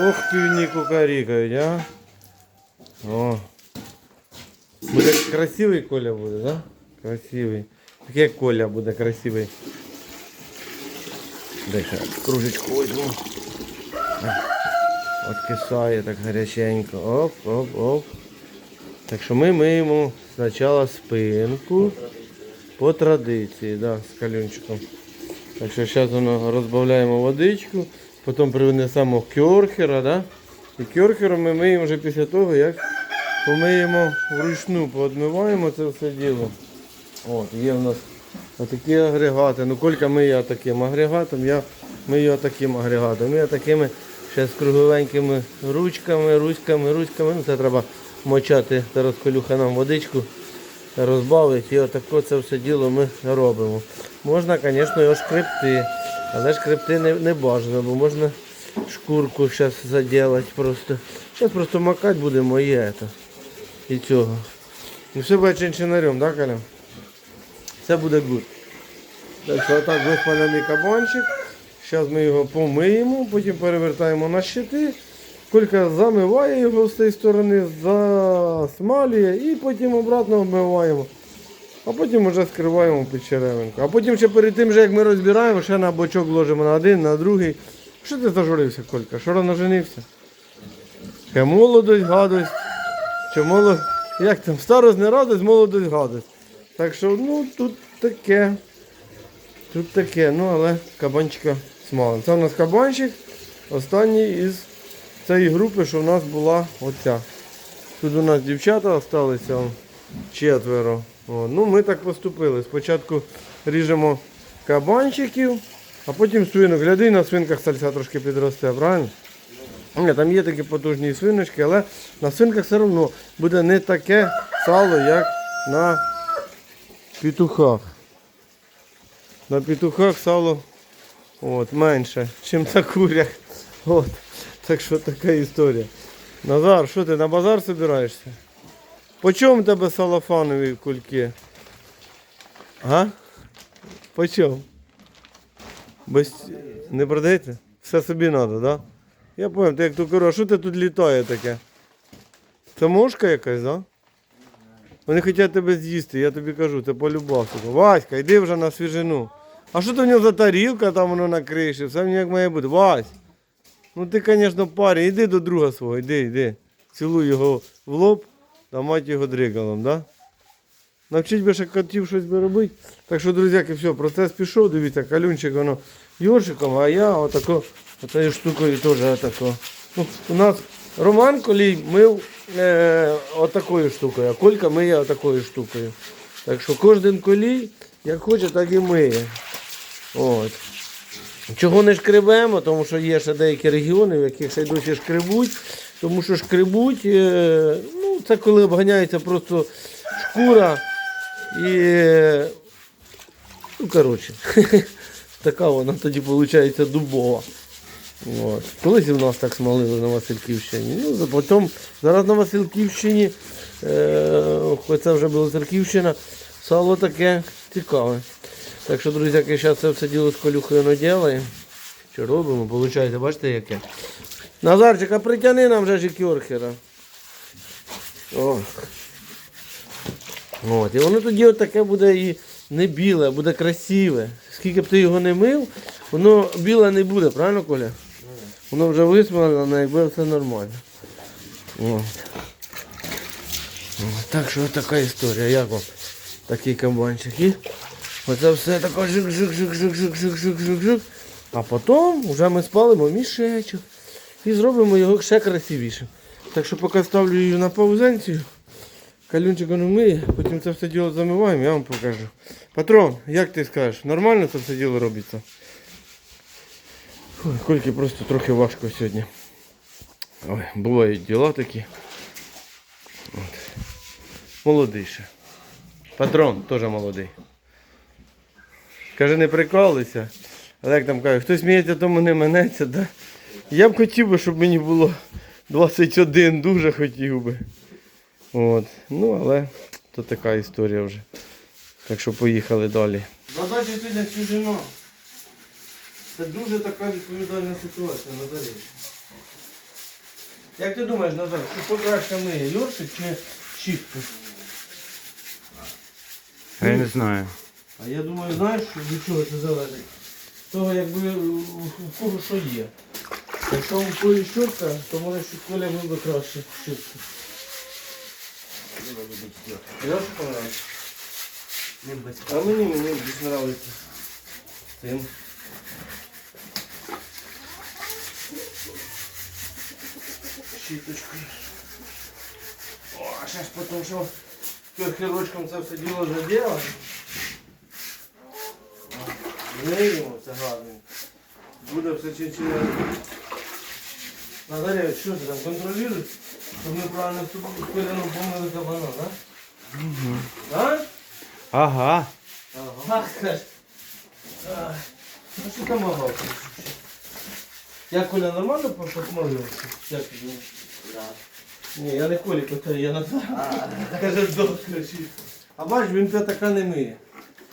Ох, півні кукарікають, а? О. Буде красивий Коля буде, да? Красивий. Так як Коля буде красивий. Дай ще кружечку возьму. От кисає так гаряченько. Оп, оп, оп. Так що ми миємо спочатку спинку по традиції, да, з калюнчиком. Так що зараз воно розбавляємо водичку, потім принесемо кьорхера, да? І кьорхером ми миємо вже після того, як помиємо вручну, поодмиваємо це все діло. От, є в нас отакі агрегати. Ну, Колька миє таким агрегатом, я мию таким агрегатом. Я такими ще з кругленькими ручками, ручками, ручками. Ну, це треба мочати зараз колюха нам водичку розбавить і отако це все діло ми робимо. Можна, звісно, його шкребти, але шкребти не, не бажано, бо можна шкурку зараз заділати просто. Зараз просто макати будемо і это, і цього. І все буде чинчинарем, так, Коля? Все буде гуд. Так що отак виспалений кабанчик. Зараз ми його помиємо, потім перевертаємо на щити. Колька замиває його з цієї сторони, засмалює і потім обратно обмиваємо. А потім вже скриваємо під черевинку. А потім ще перед тим, як ми розбираємо, ще на бочок ложимо на один, на другий. Що ти зажурився, Колька? Що рано женився? Яка молодость, гадость. Чи молод... Як там? Старость не радость, молодость гадость. Так що, ну, тут таке. Тут таке, ну але кабанчика смалим. Це у нас кабанчик, останній із цієї групи, що в нас була оця. Тут у нас дівчата залишилися четверо. О, ну ми так поступили. Спочатку ріжемо кабанчиків, а потім свинок. Гляди, на свинках сальця трошки підросте, правильно? Ні, там є такі потужні свиночки, але на свинках все одно буде не таке сало, як на петухах. На петухах сало от, менше, ніж на курях. От. Так що така історія. Назар, що ти на базар збираєшся? По чому тебе салафанові кульки? А? По чому? Без... Не продаєте? Все собі треба, так? Да? Я пам'ятаю, ти як ту кажу, а що ти тут літає таке? Це мошка якась, так? Да? Вони хочуть тебе з'їсти, я тобі кажу, це полюбався. Васька, йди вже на свіжину. А що то в нього за тарілка там воно на криші? Все мені як має бути. Вась. Ну ти, звісно, парень, іди до друга свого, йди, йди. Цілуй його в лоб та мать його дригалом, да? Навчить би ще котів щось би робити. Так що, друзяки, все, процес пішов, дивіться, калюнчик воно йоршиком, а я отако, отою штукою теж отако. Ну, у нас Роман Колій мив е, отакою штукою, а Колька миє отакою штукою. Так що кожен колій, як хоче, так і миє. От. Чого не шкребемо, тому що є ще деякі регіони, в яких ще й досі шкребуть. Тому що шкребуть, е, це коли обганяється просто шкура і. Ну, коротше, така вона тоді виходить дубова. От. Колись і в нас так смалили на Васильківщині. Ну, потім зараз на Васильківщині, е, хоч це вже була Васильківщина, сало таке цікаве. Так що, друзяки, зараз це все діло з колюхою наділаємо. Що робимо? Получається, бачите яке? Назарчик, а притягни нам вже ж кьорхера. О. От. І воно тоді от таке буде і не біле, а буде красиве. Скільки б ти його не мив, воно біле не буде, правильно, Коля? Воно вже висмалене, якби все нормально. От. От. Так що така історія. Як вам такий кабанчик? І оце все таке жик жик жик жик жик жик жик жик жик А потім вже ми спалимо мішечок і зробимо його ще красивішим. Так що поки ставлю її на паузенцію. Калюнчик воно миє, потім це все діло замиваємо, я вам покажу. Патрон, як ти скажеш, нормально це все діло робиться? Ой, Кольки просто трохи важко сьогодні. Ой, бувають діла такі. От. Молодий ще. Патрон теж молодий. Каже, не прикалуйся. Але як там каже, хтось сміється, тому не минеться, да? Я б хотів би, щоб мені було 21, дуже хотів би. От. Ну, але то така історія вже. Так що поїхали далі. Задача сьогодні чужино. Це дуже така відповідальна ситуація, Наталі. Як ти думаєш, Назар, що покраще миє, Йоршик чи щітку? Я не знаю. А я думаю, знаєш, від чого це залежить? З Того, якби у кого що є. Якщо у колі щотка, то може що коля буде краще щітку. А мені мені подобається. Тим. Щіточкою. О, а зараз потім що керхерочком це все діло заділо. Виємо це гарно. Буде все чинчина. Назаря, що ти там контролюєш? Щоб ми правильно спину помили кабана, так? Так? Ага. Ага, каже. Ай, Ну що там ага? Я Коля нормально по- посмолився? Як ти думаєш? Ні, я не Колі питаю, я на Каже, док кричить. А бач, він п'ятака не миє.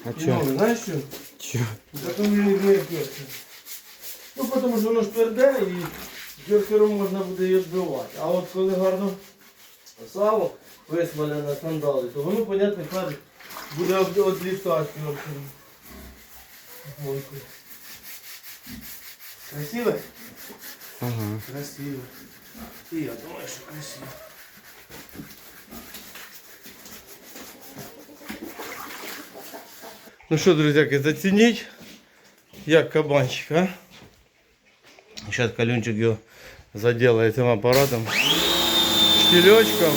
А І чо? ноги, знаєш що? Чо? Зато він не миє п'ятка. Ну, тому що воно ж тверде і джеркером можна буде її збивати. А от коли гарно сало висмалене сандали, то воно, понятно, каже, буде відлітати. Красиво? Ага. Красиво. І я думаю, що красиво. Ну що, друзяки, зацініть, як кабанчик, а? Зараз калюнчик його заділає цим апаратом. Штілечком.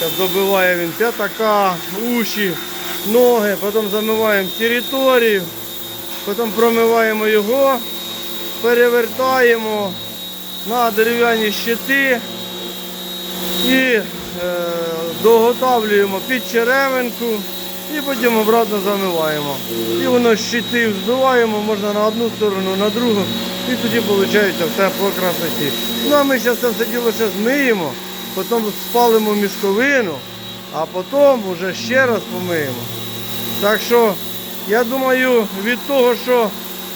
Зараз добиває він п'ятака, уші, ноги, потім замиваємо територію, потім промиваємо його, перевертаємо на дерев'яні щити і е, доготавлюємо під черевинку і потім обратно замиваємо. І воно щити збиваємо, можна на одну сторону, на другу. І тоді виходить все по красоті. Ну а ми зараз це все діло ще змиємо, потім спалимо мішковину, а потім вже ще раз помиємо. Так що я думаю, від того, що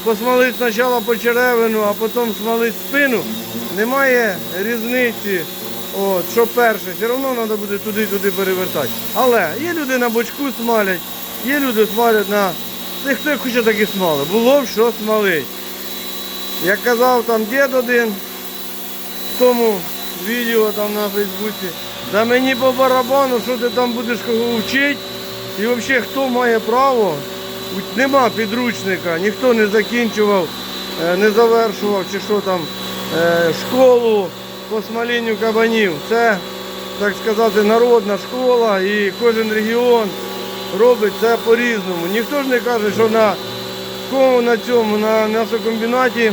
посмалить спочатку по черевину, а потім смалить спину, немає різниці. От, що перше, все одно треба буде туди-туди перевертати. Але є люди на бочку смалять, є люди смалять на тих, хто хоче так і смали. Було б що смалить. Як казав там дід один в тому відео там на Фейсбуці, да мені по барабану, що ти там будеш кого вчити. І взагалі хто має право, нема підручника, ніхто не закінчував, е, не завершував чи що там е, школу по смолінню кабанів. Це, так сказати, народна школа і кожен регіон робить це по-різному. Ніхто ж не каже, що на, на цьому, на м'ясокомбінаті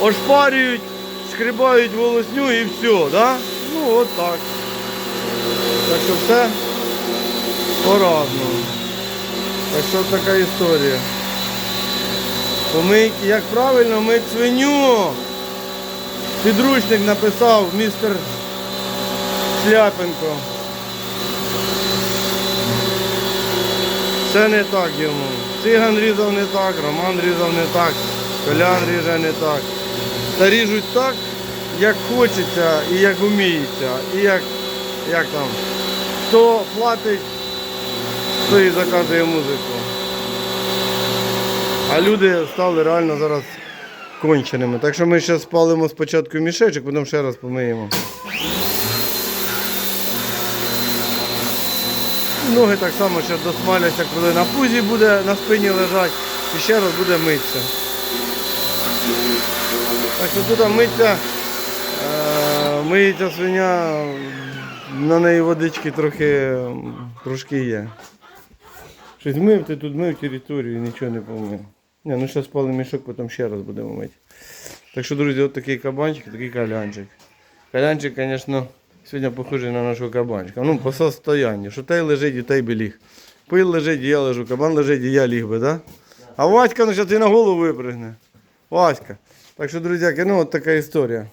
ошпарюють, скрибають волосню і все. Да? Ну от так. Так що все по-разному. Так що така історія. Помить, як правильно мить свиню. Підручник написав містер Шляпенко. Все не так йому. Циган різав не так, Роман різав не так, Колян ріже не так. Та ріжуть так, як хочеться і як вміється. І як, як там. Хто платить, той і заказує музику. А люди стали реально зараз конченими. Так що ми зараз спалимо спочатку мішечок, потім ще раз помиємо. Ноги так само ще досмаляться, коли на пузі буде на спині лежать і ще раз буде митися. Так що тут миться, е, миється свиня, на неї водички трохи трошки є. Щось мив, ти тут мив територію нічого не помив. Ні, ну зараз спали мішок, потім ще раз будемо мити. Так що, друзі, от такий кабанчик, такий калянчик. Калянчик, звісно, сьогодні похожий на нашого кабанчика. Ну, по состоянню, що той лежить і той би ліг. Пил лежить, і я лежу, кабан лежить, і я ліг би? Да? А Васька, ну зараз і на голову випригне. Васька. Так що, друзяки, ну от така історія.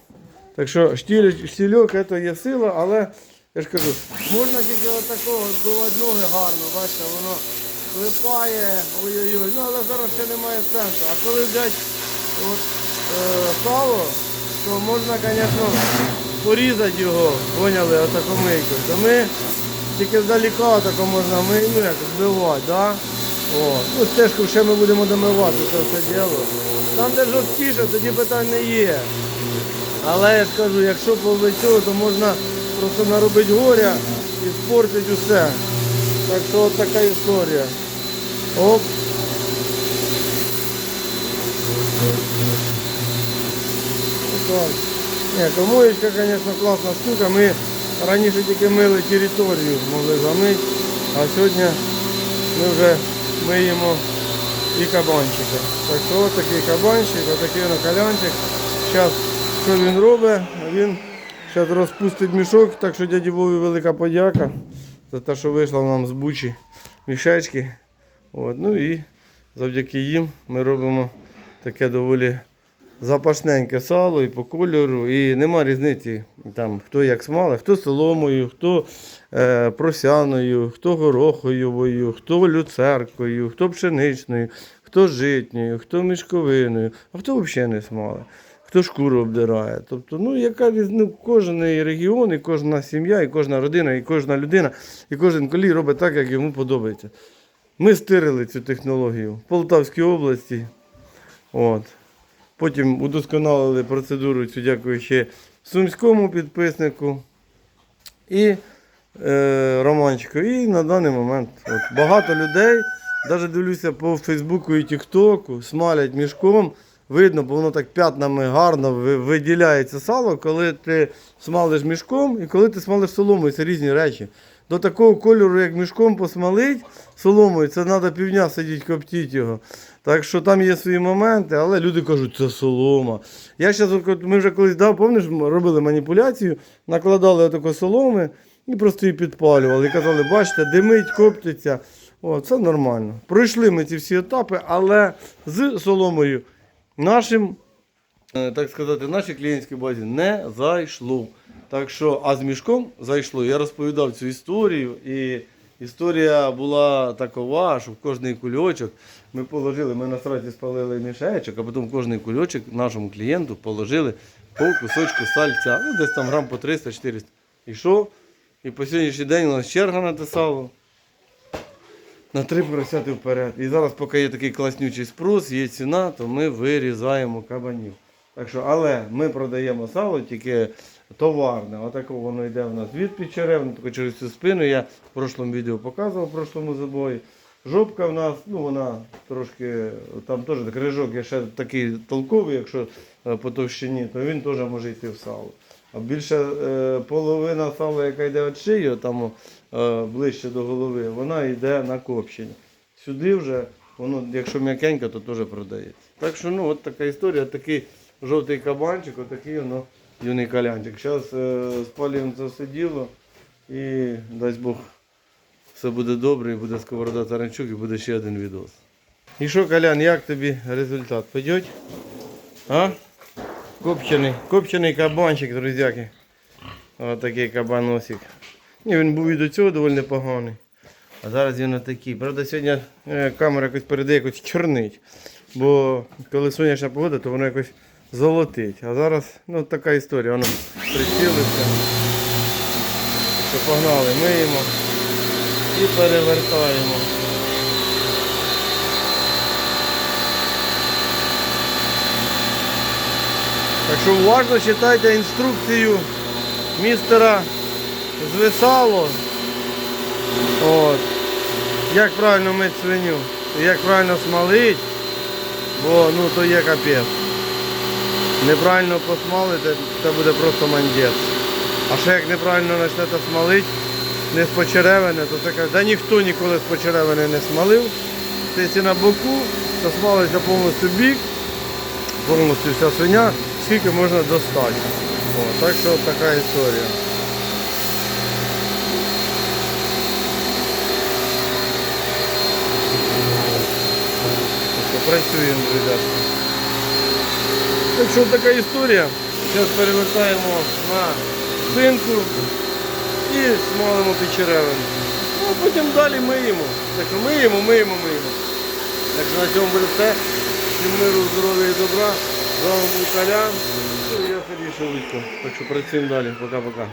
Так що штіль, штільок це є сила, але я ж кажу, можна тільки отакого збивати ноги гарно, бачите, воно клепає, ой-ой-ой, ну але зараз ще немає сенсу. А коли взяти от, е, сало, то можна, звісно, порізати його, поняли, отаку мийку. То ми тільки здаліка тако можна ми, ну, як збивати, да? О, ну стежку ще ми будемо домивати це все діло. Там, де жорсткіше, тоді питань не є. Але я ж кажу, якщо по то можна просто наробити горя і спортити усе. Так що от така історія. Оп. Ні, комоєчка, звісно, класна штука. Ми раніше тільки мили територію, могли замити, а сьогодні ми вже миємо і кабанчика. Так що ось такий кабанчик, ось такий воно калянчик. Зараз що він робить? Він зараз розпустить мішок, так що дяді Вові велика подяка за те, що вийшла нам з бучі мішечки. От, ну і завдяки їм ми робимо таке доволі запашненьке сало і по кольору, і нема різниці, там, хто як смале, хто соломою, хто е, просяною, хто гороховою, хто люцеркою, хто пшеничною, хто житньою, хто мішковиною, а хто взагалі не смале. Хто шкуру обдирає. Тобто, ну, яка ну, кожен регіон, і кожна сім'я, і кожна родина, і кожна людина, і кожен колій робить так, як йому подобається. Ми стирили цю технологію в Полтавській області. От. Потім удосконалили процедуру цю, дякуючи сумському підписнику і е, Романчику. І на даний момент от, багато людей, навіть дивлюся по Фейсбуку і Тіктоку, смалять мішком. Видно, бо воно так п'ятнами гарно виділяється сало, коли ти смалиш мішком і коли ти смалиш соломою, це різні речі. До такого кольору, як мішком посмалить соломою, це треба півдня сидіти, коптити його. Так що там є свої моменти, але люди кажуть, це солома. Я от ми вже колись дав, пам'ятаєш, робили маніпуляцію, накладали отако соломи і просто її підпалювали. І казали, бачите, димить, коптиться. О, це нормально. Пройшли ми ці всі етапи, але з соломою нашим, е, так сказати, нашій клієнтській базі не зайшло. Так що, а з мішком зайшло. Я розповідав цю історію, і історія була такова, що в кожний кульочок ми положили, ми на сраті спалили мішечок, а потім в кожний кульочок нашому клієнту положили по кусочку сальця, ну десь там грам по 300-400. І що? І по сьогоднішній день у нас черга на те сало. На три поросяти вперед. І зараз, поки є такий класнючий спрос, є ціна, то ми вирізаємо кабанів. Так що, але ми продаємо сало тільки товарне. Отако воно йде в нас від підчеревни, тільки через цю спину. Я в прошлому відео показував, в прошлому забої. Жопка в нас, ну вона трошки, там теж так рижок є ще такий толковий, якщо е, по товщині, то він теж може йти в сало. А більше е, половина сала, яка йде від шиї, там ближче до голови, вона йде на копчення. Сюди вже, воно, якщо м'якенько, то теж продається. Так що ну, от така історія, такий жовтий кабанчик, отакий воно юний калянчик. Зараз е, спалюємо це все діло і дасть Бог все буде добре, і буде сковорода таранчук, і буде ще один відос. І що, Колян, як тобі результат? Пойдеть? А? Копчений, копчений кабанчик, друзяки. Ось такий кабаносик. Ні, він був і до цього доволі непоганий. А зараз він отакий. Правда, сьогодні е, камера якось передає якось чорнить. Бо коли сонячна погода, то воно якось золотить. А зараз ну, така історія. Воно прицілиться. Що погнали, миємо і перевертаємо. Так що уважно читайте інструкцію містера Звисало. От. Як правильно мити свиню, як правильно смалить, бо ну то є капець. Неправильно посмалити, це буде просто мандець. А ще як неправильно почнете смалити, не з почеревини, то це каже, да ніхто ніколи з почеревини не смалив. Ти на боку, то смалиться повністю бік, повністю вся свиня, скільки можна достати. О, так що така історія. Працюємо, ребята. Так що така історія. Зараз перевертаємо на спинку і смалимо під черевину. Ну, а потім далі миємо. Так що миємо, миємо, миємо. Так що на цьому буде все. Всім миру, здоров'я і добра. З вами був Колян. Ну, я Сергій Шелудько. Так що працюємо далі. Пока-пока.